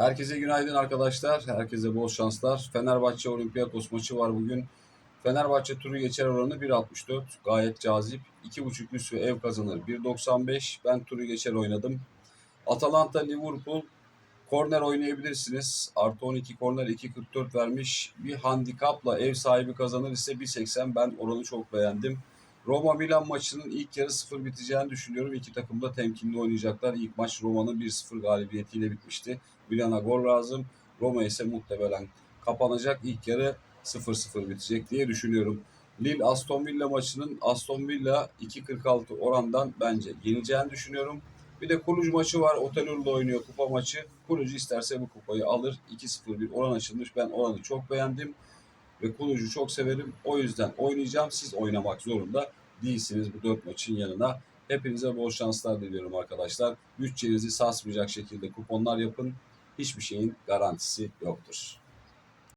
Herkese günaydın arkadaşlar. Herkese bol şanslar. Fenerbahçe Olympiakos maçı var bugün. Fenerbahçe turu geçer oranı 1.64. Gayet cazip. 2.5 üst ve ev kazanır 1.95. Ben turu geçer oynadım. Atalanta Liverpool korner oynayabilirsiniz. Artı 12 korner 2.44 vermiş. Bir handikapla ev sahibi kazanır ise 1.80. Ben oranı çok beğendim. Roma Milan maçının ilk yarı 0 biteceğini düşünüyorum. İki takım da temkinli oynayacaklar. İlk maç Roma'nın 1-0 galibiyetiyle bitmişti. Milan'a gol lazım. Roma ise muhtemelen kapanacak. İlk yarı 0-0 bitecek diye düşünüyorum. Lille Aston Villa maçının Aston Villa 2.46 orandan bence yeneceğini düşünüyorum. Bir de Kuluc maçı var. Otelur'da oynuyor kupa maçı. Kuluc isterse bu kupayı alır. 2-0 bir oran açılmış. Ben oranı çok beğendim. Ve Kuluc'u çok severim. O yüzden oynayacağım. Siz oynamak zorunda değilsiniz bu dört maçın yanına. Hepinize bol şanslar diliyorum arkadaşlar. Bütçenizi sarsmayacak şekilde kuponlar yapın. Hiçbir şeyin garantisi yoktur.